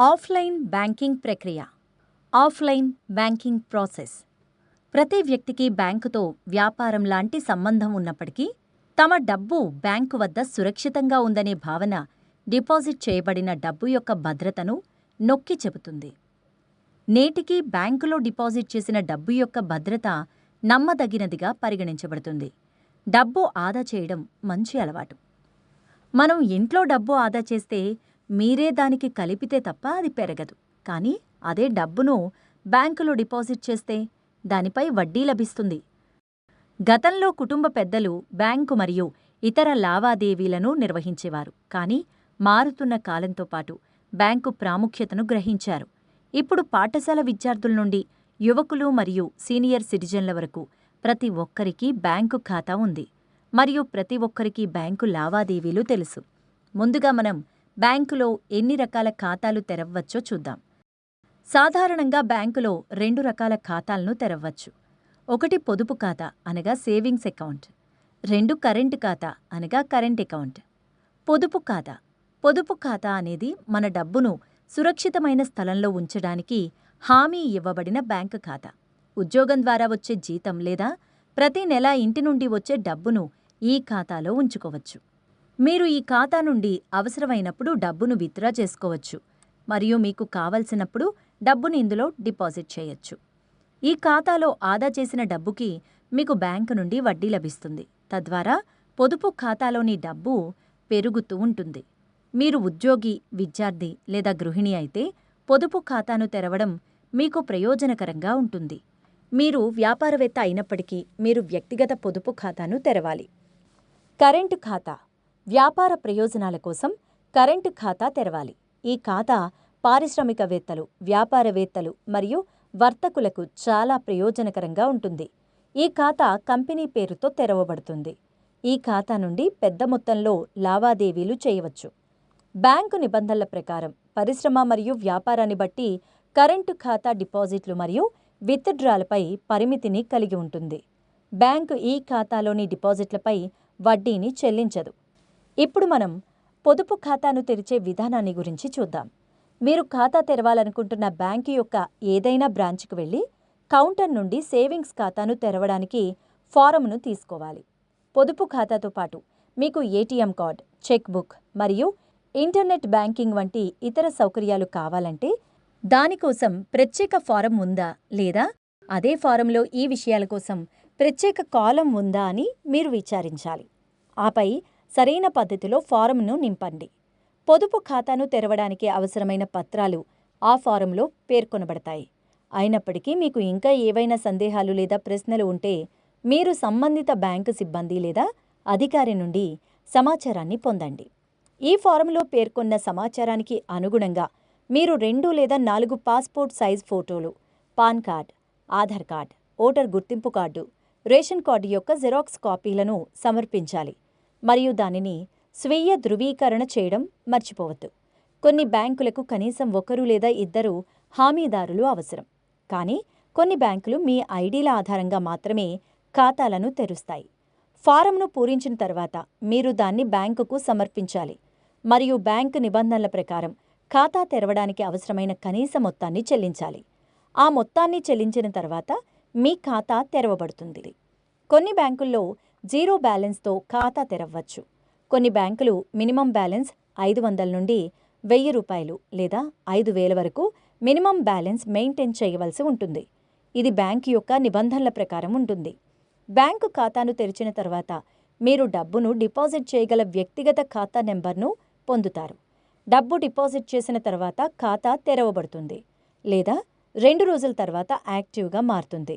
Offline banking ప్రక్రియ. Offline banking process. ప్రతి వ్యక్తికి బ్యాంకుతో వ్యాపారం లాంటి సంబంధం ఉన్నప్పటికీ తమ డబ్బు బ్యాంకు వద్ద సురక్షితంగా ఉందనే భావన డిపాజిట్ చేయబడిన డబ్బు యొక్క భద్రతను నొక్కి చెబుతుంది. నేటికి బ్యాంకులో డిపాజిట్ చేసిన డబ్బు యొక్క భద్రత నమ్మదగినదిగా పరిగణించబడుతుంది. డబ్బు ఆదా చేయడం మంచి అలవాటు. మనం ఇంట్లో డబ్బు ఆదా చేస్తే మీరే దానికి కలిపితే తప్ప అది పెరగదు. కానీ అదే డబ్బును బ్యాంకులో డిపాజిట్ చేస్తే దానిపై వడ్డీ లభిస్తుంది. గతంలో కుటుంబ పెద్దలు బ్యాంకు మరియు ఇతర లావాదేవీలను నిర్వహించేవారు. కానీ మారుతున్న కాలంతో పాటు బ్యాంకు ప్రాముఖ్యతను గ్రహించారు. ఇప్పుడు పాఠశాల విద్యార్థుల నుండి యువకులు మరియు సీనియర్ సిటిజన్ల వరకు ప్రతి ఒక్కరికి బ్యాంకు ఖాతా ఉంది. మరియు ప్రతి ఒక్కరికి బ్యాంకు లావాదేవీలు తెలుసు. ముందుగా మనం బ్యాంకులో ఎన్ని రకాల ఖాతాలు తెరవచ్చో చూద్దాం. సాధారణంగా బ్యాంకులో రెండు రకాల ఖాతాలను తెరవచ్చు. ఒకటి పొదుపు ఖాతా అనగా సేవింగ్స్ అకౌంట్. రెండు కరెంట్ ఖాతా అనగా కరెంట్ అకౌంట్. పొదుపు ఖాతా. పొదుపు ఖాతా అనేది మన డబ్బును సురక్షితమైన స్థలంలో ఉంచడానికి హామీ ఇవ్వబడిన బ్యాంకు ఖాతా. ఉద్యోగం ద్వారా వచ్చే జీతం లేదా ప్రతి నెల ఇంటి నుండి వచ్చే డబ్బును ఈ ఖాతాలో ఉంచుకోవచ్చు. మీరు ఈ ఖాతా నుండి అవసరమైనప్పుడు డబ్బును విత్డ్రా చేసుకోవచ్చు. మరియు మీకు కావలసినప్పుడు డబ్బును ఇందులో డిపాజిట్ చేయొచ్చు. ఈ ఖాతాలో ఆదా చేసిన డబ్బుకి మీకు బ్యాంకు నుండి వడ్డీ లభిస్తుంది. తద్వారా పొదుపు ఖాతాలోని డబ్బు పెరుగుతూ ఉంటుంది. మీరు ఉద్యోగి విద్యార్థి లేదా గృహిణి అయితే పొదుపు ఖాతాను తెరవడం మీకు ప్రయోజనకరంగా ఉంటుంది. మీరు వ్యాపారవేత్త అయినప్పటికీ మీరు వ్యక్తిగత పొదుపు ఖాతాను తెరవాలి. కరెంటు ఖాతా వ్యాపార ప్రయోజనాల కోసం కరెంటు ఖాతా తెరవాలి. ఈ ఖాతా పారిశ్రామికవేత్తలు వ్యాపారవేత్తలు మరియు వర్తకులకు చాలా ప్రయోజనకరంగా ఉంటుంది. ఈ ఖాతా కంపెనీ పేరుతో తెరవబడుతుంది. ఈ ఖాతా నుండి పెద్ద మొత్తంలో లావాదేవీలు చేయవచ్చు. బ్యాంకు నిబంధనల ప్రకారం పరిశ్రమ మరియు వ్యాపారాన్ని బట్టి కరెంటు ఖాతా డిపాజిట్లు మరియు విత్డ్రాలపై పరిమితిని కలిగి ఉంటుంది. బ్యాంకు ఈ ఖాతాలోని డిపాజిట్లపై వడ్డీని చెల్లించదు. ఇప్పుడు మనం పొదుపు ఖాతాను తెరిచే విధానాన్ని గురించి చూద్దాం. మీరు ఖాతా తెరవాలనుకుంటున్న బ్యాంకు యొక్క ఏదైనా బ్రాంచ్కు వెళ్ళి కౌంటర్ నుండి సేవింగ్స్ ఖాతాను తెరవడానికి ఫారంను తీసుకోవాలి. పొదుపు ఖాతాతో పాటు మీకు ఏటీఎం కార్డ్ చెక్ బుక్ మరియు ఇంటర్నెట్ బ్యాంకింగ్ వంటి ఇతర సౌకర్యాలు కావాలంటే దానికోసం ప్రత్యేక ఫారం ఉందా లేదా? అదే ఫారంలో ఈ విషయాల కోసం ప్రత్యేక కాలం ఉందా అని మీరు విచారించాలి. ఆపై సరైన పద్ధతిలో ఫారంను నింపండి. పొదుపు ఖాతాను తెరవడానికి అవసరమైన పత్రాలు ఆ ఫారంలో పేర్కొనబడతాయి. అయినప్పటికీ మీకు ఇంకా ఏవైనా సందేహాలు లేదా ప్రశ్నలు ఉంటే మీరు సంబంధిత బ్యాంకు సిబ్బంది లేదా అధికారి నుండి సమాచారాన్ని పొందండి. ఈ ఫారంలో పేర్కొన్న సమాచారానికి అనుగుణంగా మీరు రెండు లేదా నాలుగు పాస్పోర్ట్ సైజ్ ఫోటోలు PAN card Aadhaar card voter గుర్తింపు కార్డు రేషన్ కార్డు యొక్క జెరాక్స్ కాపీలను సమర్పించాలి. మరియు దానిని స్వీయ ధృవీకరణ చేయడం మర్చిపోవద్దు. కొన్ని బ్యాంకులకు కనీసం ఒకరు లేదా ఇద్దరు హామీదారులు అవసరం. కానీ కొన్ని బ్యాంకులు మీ ఐడీల ఆధారంగా మాత్రమే ఖాతాలను తెరుస్తాయి. ఫారంను పూరించిన తర్వాత మీరు దాన్ని బ్యాంకుకు సమర్పించాలి. మరియు బ్యాంకు నిబంధనల ప్రకారం ఖాతా తెరవడానికి అవసరమైన కనీస మొత్తాన్ని చెల్లించాలి. ఆ మొత్తాన్ని చెల్లించిన తర్వాత మీ ఖాతా తెరవబడుతుంది. కొన్ని బ్యాంకుల్లో జీరో బ్యాలెన్స్తో ఖాతా తెరవ్వచ్చు కొన్ని బ్యాంకులు మినిమం బ్యాలెన్స్ ఐదు వందల నుండి వెయ్యి రూపాయలు లేదా ఐదు వేల వరకు మినిమం బ్యాలెన్స్ మెయింటైన్ చేయవలసి ఉంటుంది. ఇది బ్యాంకు యొక్క నిబంధనల ప్రకారం ఉంటుంది. బ్యాంకు ఖాతాను తెరిచిన తర్వాత మీరు డబ్బును డిపాజిట్ చేయగల వ్యక్తిగత ఖాతా నెంబర్ను పొందుతారు. డబ్బు డిపాజిట్ చేసిన తర్వాత ఖాతా తెరవబడుతుంది లేదా రెండు రోజుల తర్వాత యాక్టివ్గా మారుతుంది.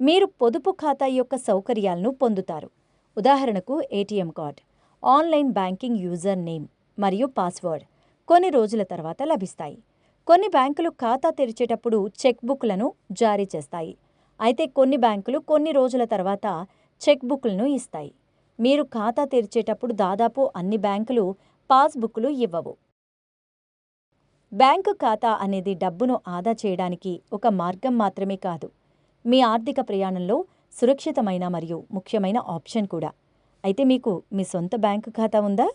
మీరు పొదుపు ఖాతా యొక్క సౌకర్యాలను పొందుతారు. ఉదాహరణకు ATM card online banking user name మరియు పాస్వర్డ్ కొన్ని రోజుల తర్వాత లభిస్తాయి. కొన్ని బ్యాంకులు ఖాతా తెరిచేటప్పుడు చెక్ బుక్లను జారీ చేస్తాయి. అయితే కొన్ని బ్యాంకులు కొన్ని రోజుల తర్వాత చెక్ బుక్లను ఇస్తాయి. మీరు ఖాతా తెరిచేటప్పుడు దాదాపు అన్ని బ్యాంకులు పాస్బుక్లు ఇవ్వవు. బ్యాంకు ఖాతా అనేది డబ్బును ఆదా చేయడానికి ఒక మార్గం మాత్రమే కాదు. మీ ఆర్థిక ప్రయాణంలో సురక్షితమైన మరియు ముఖ్యమైన ఆప్షన్ కూడా. అయితే మీకు మీ సొంత బ్యాంకు ఖాతా ఉందా?